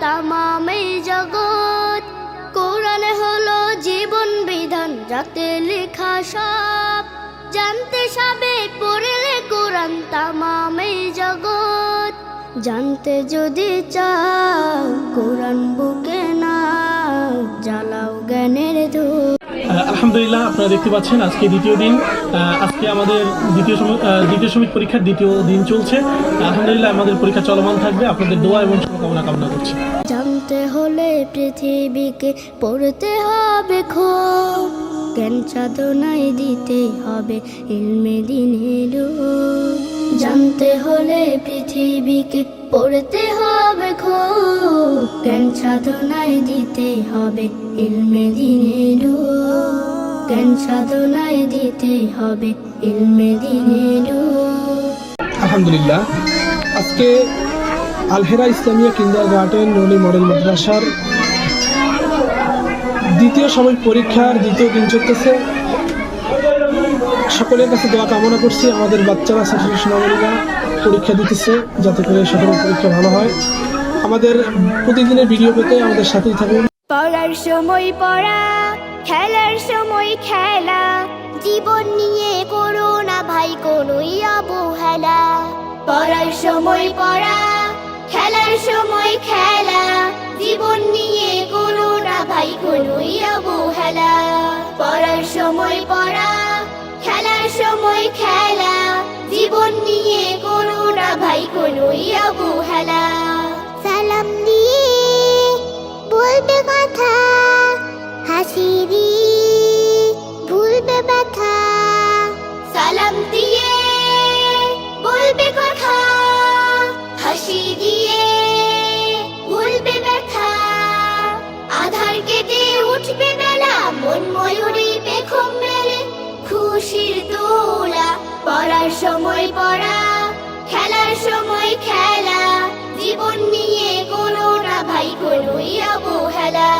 তামামে জগৎ। কোরআন হলো জীবন বিধান যাতে লেখা সব জানতে সাবে পড়লে কোরআন তামামে জগৎ। জানতে যদি চাও আলহামদুলিল্লাহ, আপনারা দেখতে পাচ্ছেন আজকে দ্বিতীয় দিন। আজকে আমাদের দ্বিতীয় দ্বিতীয় সমিত পরীক্ষার দ্বিতীয় দিন চলছে। আলহামদুলিল্লাহ, আমাদের পরীক্ষা চলমান থাকবে। আপনাদের দোয়া এবং শুভকামনা কামনা করছি। জানতে হলে পৃথিবীকে পড়তে হবে খুব জ্ঞান সাধনায় দিতে হবে ইলমে দিনের জানতে হলে পৃথিবীকে পড়তে হবে খুব। জ্ঞান সাধনায় দিতে হবে ইলমে দিনের জ্ঞান সাধনায় দিতে হবে ইলমে দিনের আলহামদুলিল্লাহ। আজকে Alhera Islamia kindergarten Roni model মাদ্রাসার দ্বিতীয় সময় পরীক্ষার দ্বিতীয় দিন চলতেছে। সকলের কাছে দোয়া কামনা করছি। আমাদের বাচ্চারা ছাত্র সোনামণিরা পরীক্ষা দিতেছে যাতে করে সকলের পরীক্ষা ভালো হয়। আমাদের প্রতিদিনের ভিডিও পেতে আমাদের সাথেই থাকুন। পড়ার সময় পড়া, খেলার সময় খেলা, জীবন নিয়ে করো না ভাই কোনোই অবহেলা। পড়ার সময় পড়া, খেলার সময় খেলা, জীবন নিয়ে করো না ভাই কোনোই অবহেলা। সালাম দিয়ে বলবে কথা হাসি দিয়ে ভুলবে ব্যথা। সালাম দিয়ে বলবে কথা হাসি দিয়ে ভুলবে ব্যথা। আধার কেটে উঠবে বেলা মন ময়ূরী পেখম মেলে। খুশির পড়ার সময় পড়া। খেলার সময় খেলা জীবন নিয়ে কোনোটা ভাই কোনোই অবহেলা।